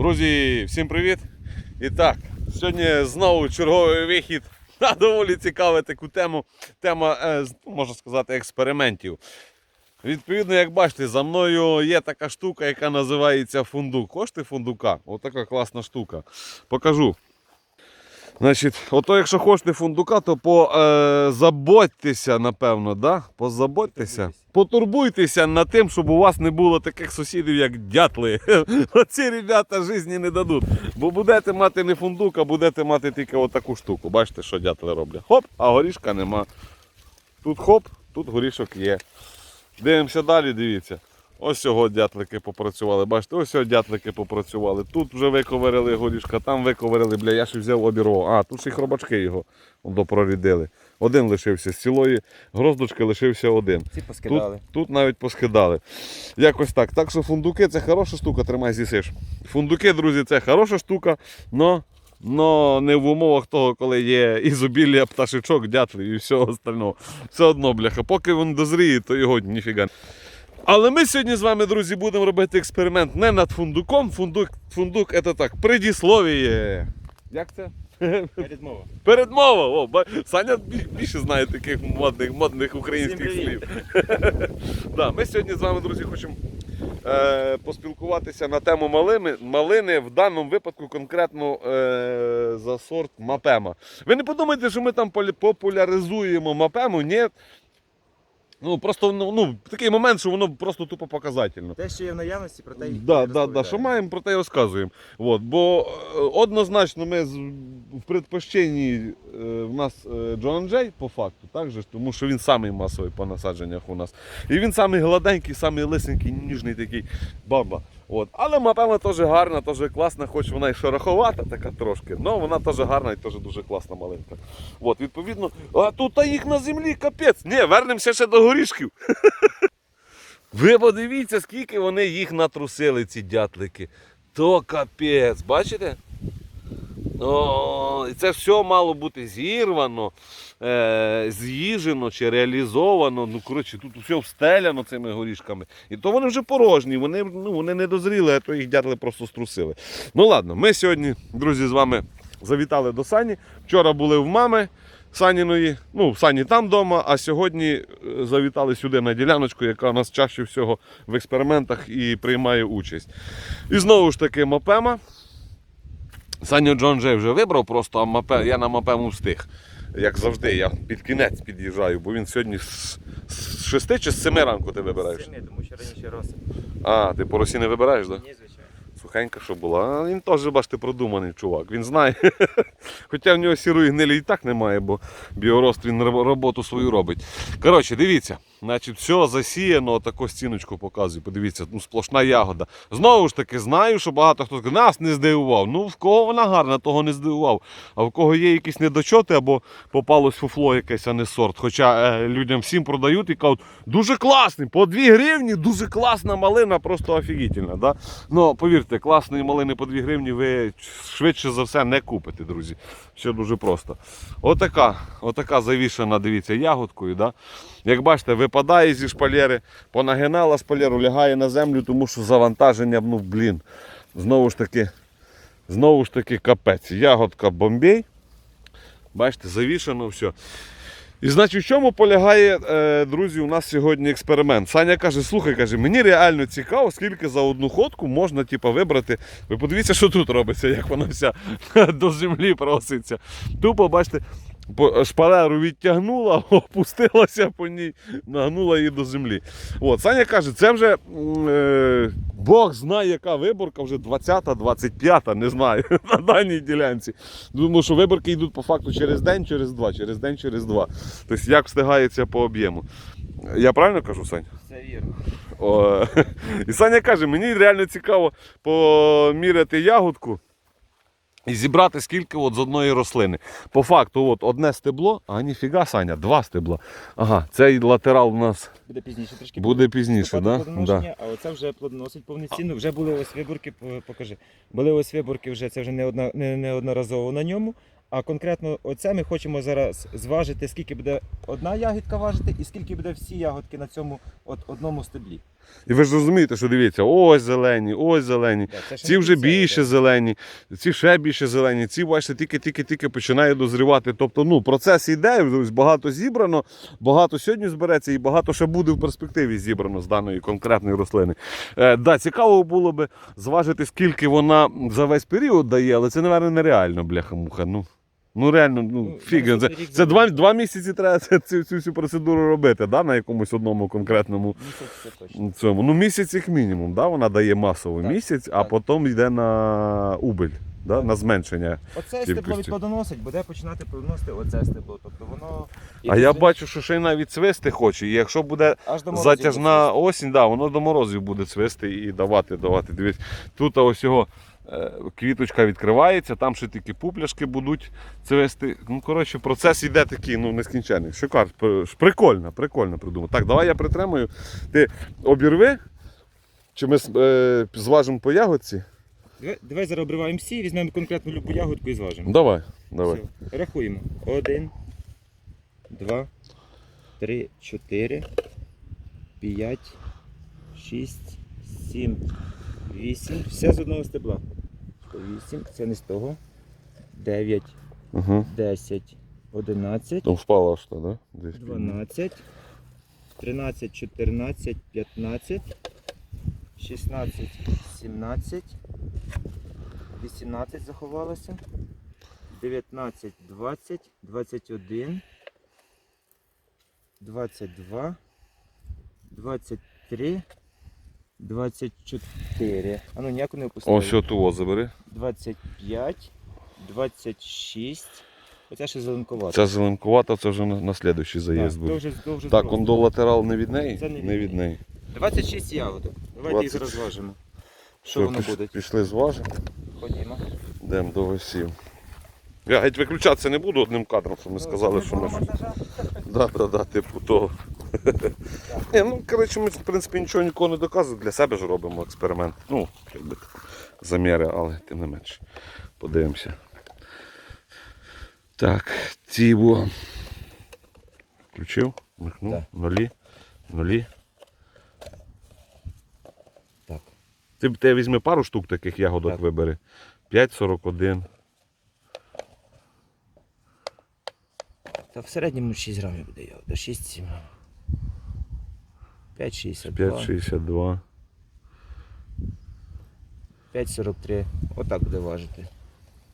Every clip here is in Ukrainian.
Друзі, всім привіт! І так, сьогодні знову черговий вихід на доволі цікаву таку тему. Тема, е, можна сказати, експериментів. Відповідно, як бачите, за мною є така штука, яка називається фундук. Кошти фундука. Отака класна штука. Покажу. Значить, ото якщо хочете фундука, то позаботьтеся, напевно, да? позаботьтеся. Потурбуйтеся над тим, щоб у вас не було таких сусідів, як дятли. Оці ребята житті не дадуть. Бо будете мати не фундук, а будете мати тільки отаку штуку. Бачите, що дятли роблять. Хоп, а горішка нема. Тут хоп, тут горішок є. Дивимося далі, дивіться. Ось цього дятлики попрацювали. Бачите, ось цього дятлики попрацювали. Тут вже виковирили горішка, там виковирили, бля, я ще взяв обірвав. А, тут ще й хробачки його допрорідили. Один лишився з цілої гроздочки лишився один. Ці Тут, поскидали. тут навіть поскидали. Якось так. Так що фундуки це хороша штука, тримай з'їсиш. Фундуки, друзі, це хороша штука, но, но не в умовах того, коли є ізобілля пташечок, дятлів і всього остального. Все одно, бляха, поки він дозріє, то його ніфіга. Але ми сьогодні з вами, друзі, будемо робити експеримент не над фундуком. Фундук, фундук це так, предісловіє. Як це? Передмова. Передмова! О, ба- Саня більше знає таких модних, модних українських слів. да, ми сьогодні з вами, друзі, хочемо е, поспілкуватися на тему малини. Малини в даному випадку конкретно е, за сорт мапема. Ви не подумайте, що ми там популяризуємо мапему, ні. Ну, просто ну, ну, такий момент, що воно просто тупо показательно. Те, що є в наявності, про те і Да, да, да, що маємо, про те і розказуємо. От, бо е, однозначно ми з- в предпочтенні е, в нас е, Джон Джей по факту, так же, тому що він самий масовий по насадженнях у нас. І він самий гладенький, самий лисенький, ніжний такий баба. От. Але мапема теж гарна, теж класна, хоч вона і шороховата така трошки, але вона теж гарна і теж дуже класна маленька. От, відповідно, а тут а їх на землі капець. Ні, вернемося ще до горішків. Ви подивіться, скільки вони їх натрусили, ці дятлики. То капець, бачите? О, це все мало бути зірвано, е, з'їжено чи реалізовано. Ну, коротше, тут все встеляно цими горішками. І то вони вже порожні, вони, ну, вони не дозріли, а то їх дятли просто струсили. Ну ладно, ми сьогодні, друзі, з вами завітали до Сані. Вчора були в мами. Саніної, ну, Сані там вдома, а сьогодні е, завітали сюди на діляночку, яка у нас чаще всього в експериментах і приймає участь. І знову ж таки мапема. Саню Джон Джей вже вибрав, просто мапе, я на мапему встиг. Як завжди, я під кінець під'їжджаю, бо він сьогодні з, з 6 чи з 7 ранку ти вибираєш. Сини, тому що раніше роси. А, ти по росі не вибираєш, так? Ні, звичайно. Сухенька, що була. А він теж, бачите, продуманий чувак. Він знає. Хоча в нього сірої гнилі і так немає, бо біорост він роботу свою робить. Коротше, дивіться. Значить, все засіяно, таку стіночку показую. Подивіться, ну сплошна ягода. Знову ж таки, знаю, що багато хто нас не здивував. Ну, в кого вона гарна, того не здивував. А в кого є якісь недочоти або попалось фуфло якесь, а не сорт. Хоча е, людям всім продають і кажуть, дуже класний, по 2 гривні, дуже класна малина, просто офігітельна. Да? Ну, повірте, класної малини по 2 гривні ви швидше за все не купите, друзі. Все дуже просто. Отака, отака завішана, дивіться, ягодкою. Да? Як бачите, випадає зі шпалери, понагинала шпалеру, лягає на землю, тому що завантаження, ну блін, знову ж таки, знову ж таки капець. Ягодка бомбей. Бачите, завішано все. І значить, в чому полягає, е, друзі, у нас сьогодні експеримент. Саня каже, слухай, каже, мені реально цікаво, скільки за одну ходку можна типу, вибрати. Ви подивіться, що тут робиться, як вона вся до землі проситься. Тупо, бачите, шпалеру відтягнула, опустилася по ній, нагнула її до землі. От, Саня каже, це вже е, Бог знає, яка виборка, вже 20-та, 25-та, не знаю, на даній ділянці. Думаю, що виборки йдуть по факту через день, через два, через день, через два. Тобто як встигається по об'єму. Я правильно кажу, Сань? Все вірно. О, і Саня каже, мені реально цікаво поміряти ягодку і зібрати скільки от з одної рослини. По факту, от одне стебло, а ніфіга, Саня, два стебла. Ага, цей латерал у нас Буде пізніше трішки. буде пізніше, вступати да? А оце вже плодоносить повноцінно. Вже були ось виборки, покажи. Були ось виборки, вже це вже не, одна, не, не одноразово на ньому. А конкретно оце ми хочемо зараз зважити, скільки буде одна ягідка важити і скільки буде всі ягодки на цьому от одному стеблі. І ви ж розумієте, що дивіться, ось зелені, ось зелені. Да, Ці вже більше зелені, ці ще більше зелені, ці, бачите, тільки-тільки-тільки починає дозрівати. Тобто, ну, процес іде, багато зібрано, багато сьогодні збереться і багато ще буде в перспективі зібрано з даної конкретної рослини. Е, да, цікаво було би зважити, скільки вона за весь період дає, але це, напевно, нереально, бляха-муха. Ну, ну реально, ну, Ну, фіг. Це, це два, два місяці треба цю цю, цю всю процедуру робити, да, на якомусь одному конкретному Місяць точно. цьому. Ну, місяць як мінімум, да? вона дає масовий місяць, а потім йде на убиль, да? На зменшення. Оце Кількості. відплодоносить, буде починати плодоносити оце стебло. Тобто воно. А я бачу, що ще й навіть цвисти хоче. І якщо буде аж до морозів затяжна буде осінь, да, воно до морозів буде цвисти і давати, давати. Дивись, тут ось його е, квіточка відкривається, там ще тільки пупляшки будуть цвисти. Ну, коротше, процес йде такий, ну, нескінчений. Шикар, прикольно, прикольно придумав. Так, давай я притримаю. Ти обірви, чи ми е, зважимо по ягодці? Давай, давай зараз обриваємо всі, візьмемо конкретну любу ягодку і зважимо. Давай, давай. Все, рахуємо. Один, два, три, чотири, п'ять, шість, сім, вісім. Все з одного стебла. Вісім, це не з того. Дев'ять, Угу. десять, одинадцять, Там впало аж то, да? Дванадцять, тринадцять, чотирнадцять, п'ятнадцять, шістнадцять, сімнадцять, вісімнадцять заховалося. 19, 20, 21, 22, 23, 24. А ну ніяку не опустили. Ось того забери. 25, 26. Оце ще зеленкувато. Ця зеленкувата, це вже на, на слідуючий заїзд Так, буде. то вже, Так, он до латерал не від неї? Це не не від неї. 26 ягодок. Давайте їх 20. зараз зважимо. Що Все, воно піш- буде? Пішли зважимо. Йдемо до весів. Я геть виключатися не буду одним кадром, що ми Ну, сказали, що ми. Да, да, да, типу того. Ні, ну, коротше, ми, в принципі, нічого нікого не доказуємо, для себе ж робимо експеримент. Ну, якби заміри, але тим не менше. Подивимося. Так, тіво. Включив, вмикнув, Так. нулі, нулі. Так. Ти, ти візьми пару штук таких ягодок Так. вибери. 5,41. Та в середньому 6 грамів буде ягода. 6-7 грамів. 5,62. 5,62. 5,43. Отак буде важити.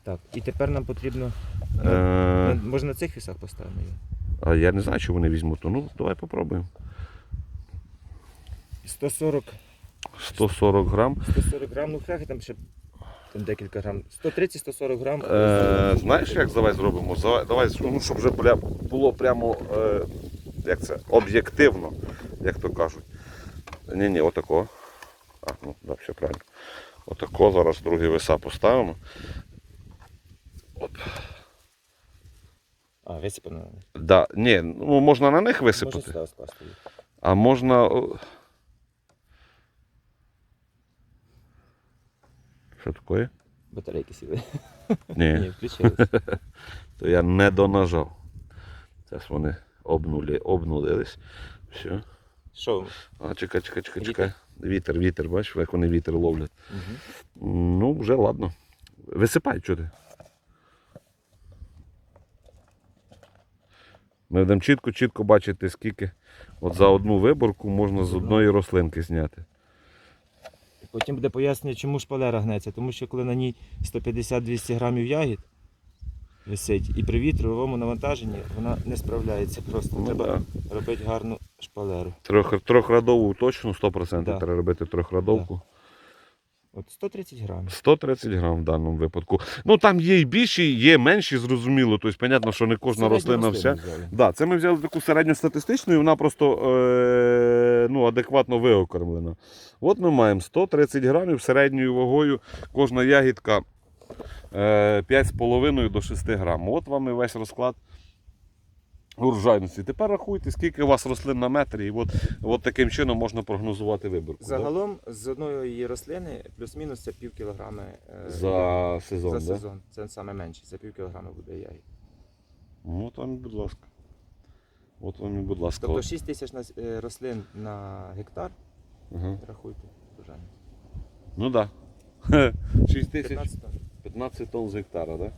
Так. І тепер нам потрібно. Е, на- Може на цих вісах поставимо її? а я не знаю, чи вони візьмуть. Ну, давай попробуємо. 140, 140 грам. 140 грам, ну хай там ще декілька грам. 130-140 грам. Е, знаєш, як давай зробимо? Давай, давай ну, щоб вже бля, було прямо е, як це, об'єктивно, як то кажуть. Ні, ні, отако. А, ну, да, все правильно. Отако зараз другий веса поставимо. Оп. А, висипано. Да, ні, ну, можна на них Можна висипати, сюди скласти. а можна. Що таке? Батарейки сіли. Ні. Ні, включились. то я не донажав. Зараз вони обнули, обнулились. Все. Що? А, чекай, чекай, чекай, чекай. Вітер, вітер, бачиш, як вони вітер ловлять. Угу. Ну, вже ладно. Висипай, що ти. Ми будемо чітко, чітко бачити, скільки от за одну виборку можна з одної рослинки зняти. Потім буде пояснення, чому шпалера гнеться. Тому що коли на ній 150-200 грамів ягід висить, і при вітровому навантаженні вона не справляється. Просто Ну, треба да. робити гарну шпалеру. Трьох, трьохрадову точно 100% Да. треба робити трьохрадовку. От 130 грамів. 130 грам в даному випадку. Ну там є і більші, є менші, зрозуміло. Тобто, понятно, що не кожна Середню рослина вся. взяли. Да, це ми взяли таку середньостатистичну, і вона просто е, ну, адекватно виокормлена. От ми маємо 130 грамів середньою вагою. Кожна ягідка е, 5,5 до 6 грам. От вам і весь розклад урожайності. Тепер рахуйте, скільки у вас рослин на метрі, і от, от таким чином можна прогнозувати виборку. да? Загалом з одної її рослини плюс-мінус це пів кілограми е, За сезон. за да? сезон. Це саме менше, це пів кілограма буде ягід. Ну, і будь ласка. От вам, і будь ласка. Тобто От. 6 тисяч на- е, рослин на гектар Ага. Рахуйте. бажання. Ну так. Да. 6 тисяч 15 тонн. 15 тонн з гектара, так?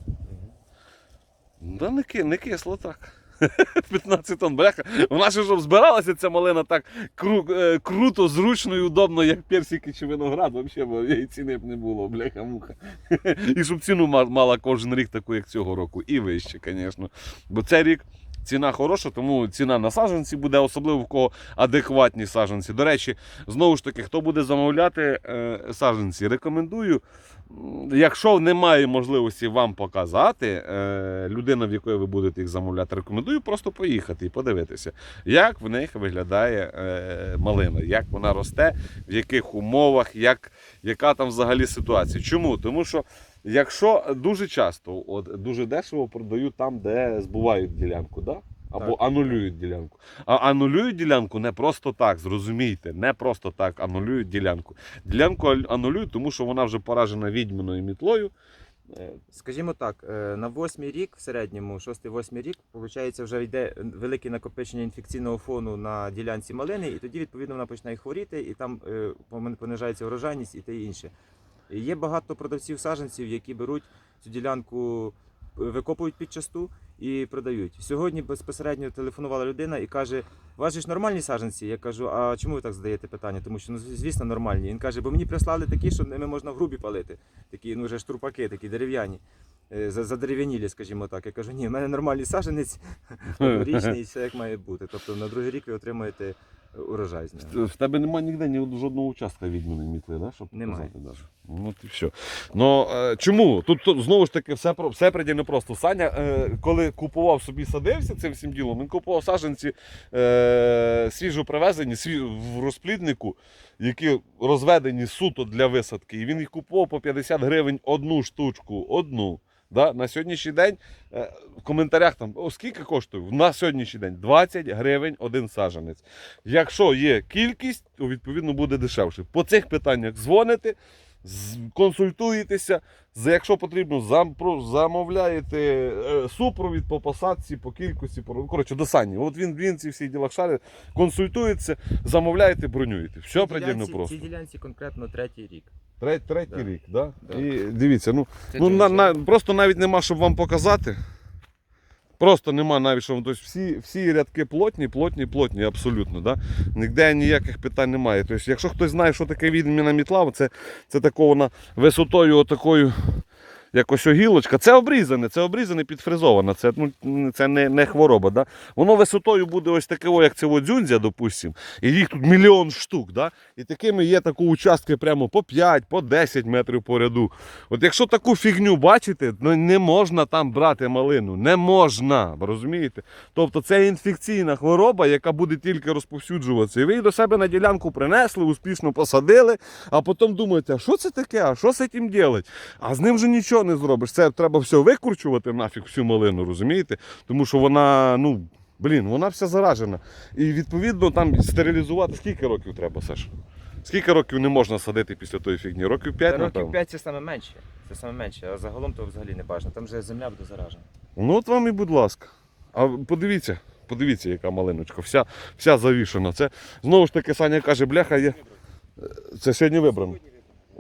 Мгм. Да не, ки- не кисло так. 15 тонн, бляха. Вона ж щоб збиралася ця малина так кру, е, круто, зручно і удобно, як персики чи виноград, взагалі, бо її ціни б не було, бляха муха. І щоб ціну мала кожен рік таку, як цього року. І вище, звісно. Бо цей рік ціна хороша, тому ціна на саджанці буде, особливо в кого адекватні саджанці. До речі, знову ж таки, хто буде замовляти е, саджанці, рекомендую. Якщо немає можливості вам показати, е, людина, в якої ви будете їх замовляти, рекомендую просто поїхати і подивитися, як в них виглядає е, малина, як вона росте, в яких умовах, як, яка там взагалі ситуація. Чому? Тому що якщо дуже часто, от дуже дешево продають там, де збувають ділянку, да? або Так. анулюють ділянку. А анулюють ділянку не просто так, зрозумійте, не просто так анулюють ділянку. Ділянку анулюють, тому що вона вже поражена відьманою мітлою. Е, Скажімо так, е, на восьмий рік, в середньому, шостий-восьмий рік, виходить, вже йде велике накопичення інфекційного фону на ділянці малини, і тоді, відповідно, вона починає хворіти, і там е, понижається врожайність і те інше. Є багато продавців саджанців, які беруть цю ділянку, е, викопують під часту і продають. Сьогодні безпосередньо телефонувала людина і каже: у вас же ж нормальні саджанці? Я кажу, а чому ви так задаєте питання? Тому що ну звісно нормальні. Він каже, бо мені прислали такі, що ними можна в грубі палити. Такі, ну вже штурпаки, такі дерев'яні. е, Задерев'янілі, скажімо так. Я кажу, ні, в мене нормальний саджанець, однорічний, і все як має бути. Тобто на другий рік ви отримаєте урожай з. В тебе немає ніде ні жодного участка відьманої мітли, да? щоб Немає. показати даже. Ну, от і все. Ну, е, чому? Тут, тут знову ж таки все, про- все предельно просто. Саня, е, коли купував собі садився цим всім ділом, він купував саджанці е, свіжо привезені сві, в розпліднику, які розведені суто для висадки. І він їх купував по 50 гривень одну штучку, одну. Да? На сьогоднішній день е, в коментарях там, о, скільки коштує? На сьогоднішній день 20 гривень один саджанець. Якщо є кількість, то відповідно буде дешевше. По цих питаннях дзвоните, консультуєтеся. Якщо потрібно, замовляєте е, супровід по посадці, по кількості, по коротше, до Сані. От він, він ці всі діла шарить, консультується, замовляєте, бронюєте. Все предельно просто. Цій ділянці конкретно третій рік. Треть, третій Да. рік, да? Да. І дивіться, ну, Це ну на, на, просто навіть нема, щоб вам показати. Просто нема навіть що. Тобто всі, всі рядки плотні, плотні, плотні, абсолютно. Да? Ніде ніяких питань немає. Тобто, якщо хтось знає, що таке відміна мітла, це, це такого вона висотою отакою. Якось огілочка, це обрізане, це обрізане, підфризоване, це, ну, це не, не хвороба. Да? Воно висотою буде ось таке, як це от дзюнзя, допустим, і їх тут мільйон штук. Да? І такими є такі участки прямо по 5, по 10 метрів по ряду. От якщо таку фігню бачите, ну не можна там брати малину. Не можна. Розумієте? Тобто це інфекційна хвороба, яка буде тільки розповсюджуватися. І ви її до себе на ділянку принесли, успішно посадили, а потім думаєте, а що це таке? А що з цим робити? А з ним вже нічого не зробиш. Це треба все викручувати нафіг всю малину, розумієте? Тому що вона, ну. Блін, вона вся заражена. І відповідно там стерилізувати скільки років треба, Саш? Скільки років не можна садити після тої фігні? Років 5, Та напевно? Років 5 це саме менше. Це саме менше, а загалом то взагалі не бажано. Там вже земля буде заражена. Ну от вам і будь ласка. А подивіться, подивіться, яка малиночка, вся, вся завішена. Це знову ж таки Саня каже, бляха, є. Це сьогодні вибрано.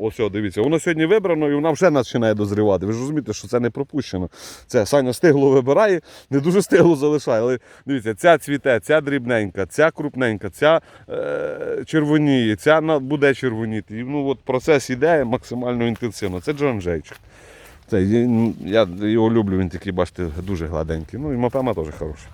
Ось, дивіться, воно сьогодні вибрано і вона вже починає дозрівати. Ви ж розумієте, що це не пропущено. Це Саня стигло вибирає, не дуже стигло залишає. Але дивіться, ця цвіте, ця дрібненька, ця крупненька, ця е, червоніє, ця буде червоніти. І ну, от процес іде максимально інтенсивно. Це Джон Джейчик. Це, я його люблю, він такий, бачите, дуже гладенький. Ну і мапема теж хороша.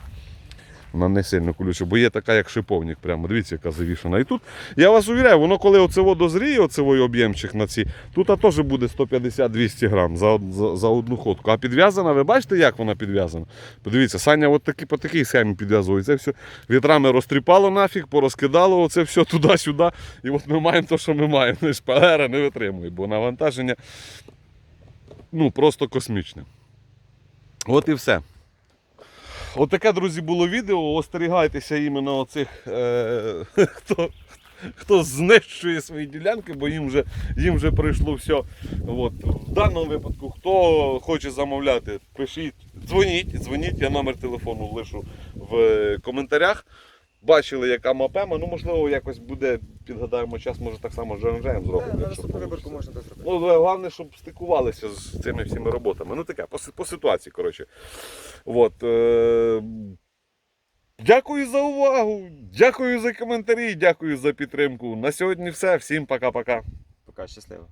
Вона не сильно колюча, бо є така, як шиповник, прямо. Дивіться, яка завішена. І тут, я вас увіряю, воно коли оцево дозріє, оцевий об'ємчик на ці, тут теж буде 150-200 грам за, за, за одну ходку. А підв'язана, ви бачите, як вона підв'язана? Подивіться, Саня от такі, по такій схемі підв'язує. Це все вітрами розтріпало нафіг, порозкидало оце все туди-сюди. І от ми маємо те, що ми маємо. Шпалера не витримує, бо навантаження ну, просто космічне. От і все. От друзі, було відео. Остерігайтеся іменно оцих, е, хто, хто знищує свої ділянки, бо їм вже, їм вже прийшло все. От. В даному випадку, хто хоче замовляти, пишіть, дзвоніть, дзвоніть, я номер телефону лишу в коментарях. Бачили, яка мапема, ну можливо, якось буде підгадаємо час, може так само ЖМЖМ зробимо. Та, на якщо вийде. можна це зробити. Ну, головне, щоб стикувалися з цими всіми роботами. Ну таке, по, по ситуації, коротше. От, е... Дякую за увагу, дякую за коментарі, дякую за підтримку. На сьогодні все. Всім пока-пока. Пока щасливо.